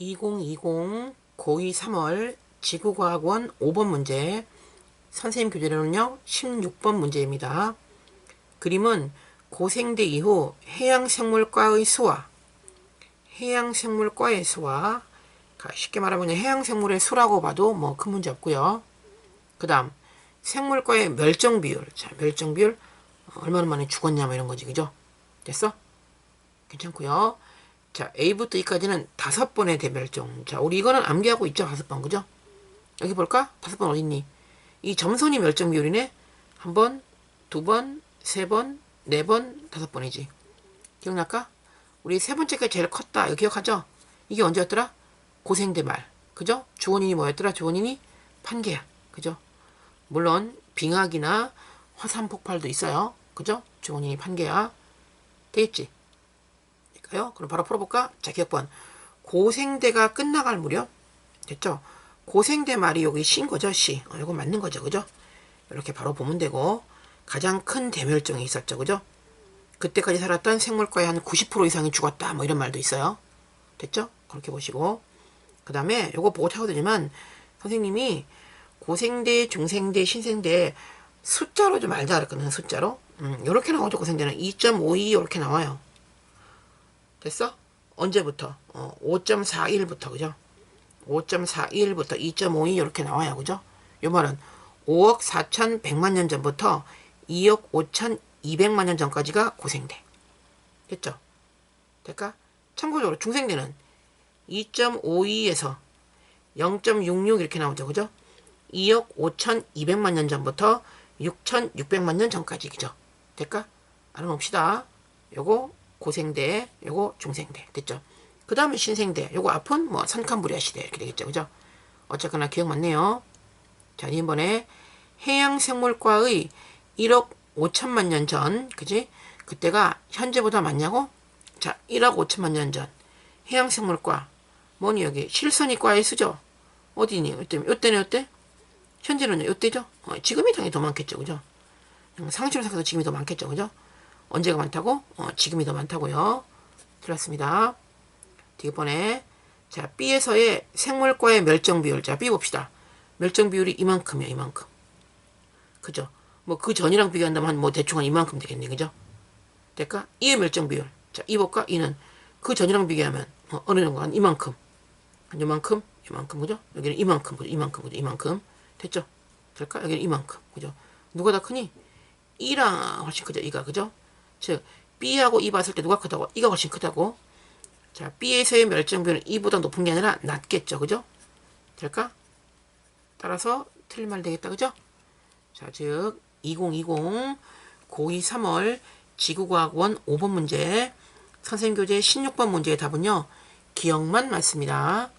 2020 고2 3월 지구과학원 5번 문제 선생님 교재로는요 16번 문제입니다. 그림은 고생대 이후 해양생물과의 수와 해양생물과의 수와 쉽게 말하면 해양생물의 수라고 봐도 뭐 큰 문제 없고요. 그 다음 생물과의 멸종 비율 자 멸종 비율 어, 얼마나 많이 죽었냐 뭐 이런 거지 그죠? 됐어? 괜찮고요. 자, A부터 E까지는 다섯 번의 대멸종. 자, 우리 이거는 암기하고 있죠? 다섯 번, 그죠? 여기 볼까? 다섯 번 어딨니? 이 점선이 멸종 비율이네? 한 번, 두 번, 세 번, 네 번, 다섯 번이지. 기억날까? 우리 세 번째가 제일 컸다. 이거 기억하죠? 이게 언제였더라? 고생대 말. 그죠? 주원인이 뭐였더라? 주원인이 판개야. 그죠? 물론, 빙하기나 화산 폭발도 있어요. 그죠? 주원인이 판개야. 되겠지? 될까요? 그럼 바로 풀어볼까? 자, 기억번. 고생대가 끝나갈 무렵. 됐죠? 고생대 말이 여기 신 거죠, 시. 어, 이거 맞는 거죠, 그죠? 이렇게 바로 보면 되고, 가장 큰 대멸종이 있었죠, 그죠? 그때까지 살았던 생물과의 한 90% 이상이 죽었다, 뭐 이런 말도 있어요. 됐죠? 그렇게 보시고. 그 다음에 요거 보고 되지만, 선생님이 고생대, 중생대, 신생대 숫자로 좀 알자 그랬거든요, 숫자로. 음, 요렇게 나오죠, 고생대는. 2.52 이렇게 나와요. 됐어? 언제부터? 어, 5.41부터, 그죠? 5.41부터 2.52 이렇게 나와요, 그죠? 요 말은 5억 4,100만 년 전부터 2억 5,200만 년 전까지가 고생대. 됐죠? 될까? 참고적으로 중생대는 2.52에서 0.66 이렇게 나오죠, 그죠? 2억 5,200만 년 전부터 6,600만 년 전까지, 그죠? 될까? 알아봅시다. 요거 고생대, 요거 중생대. 됐죠? 그 다음에 신생대. 요거 앞은 뭐 산칸부리아 시대. 이렇게 되겠죠. 그죠? 어쨌거나 기억 맞네요. 자, 이번에 해양생물과의 1억 5천만 년 전, 그지? 그때가 현재보다 많냐고? 자, 1억 5천만 년 전. 해양생물과. 뭐니, 여기? 실선이과의 수죠? 어디니? 요때, 요때는 요때? 현재는 요때죠? 어, 지금이 당연히 더 많겠죠. 그죠? 상식으로 생각해도 지금이 더 많겠죠. 그죠? 언제가 많다고? 어, 지금이 더 많다고요. 틀렸습니다. 뒷번에 자 B에서의 생물과의 멸종 비율. 자 B 봅시다. 멸종 비율이 이만큼이야. 이만큼. 그죠? 뭐 그 전이랑 비교한다면 뭐 대충 한 이만큼 되겠네. 그죠? 될까? 이의 멸종 비율. 자, 이 볼까? 이는 그 전이랑 비교하면 어, 어느 정도 한 이만큼. 한 요만큼? 요만큼. 그죠? 여기는 이만큼. 그죠? 이만큼. 그죠? 이만큼. 됐죠? 될까? 여기는 이만큼. 그죠? 누가 더 크니? 이랑 훨씬 크죠? 이가. 그죠? 즉 B하고 E 봤을 때 누가 크다고? E가 훨씬 크다고. 자, B에서의 멸종비율은 E보다 높은 게 아니라 낮겠죠. 그죠? 될까? 따라서 틀린 말 되겠다. 그죠? 자, 즉 2020 고2 3월 지구과학원 5번 문제 선생님 교재 16번 문제의 답은요. 기억만 맞습니다.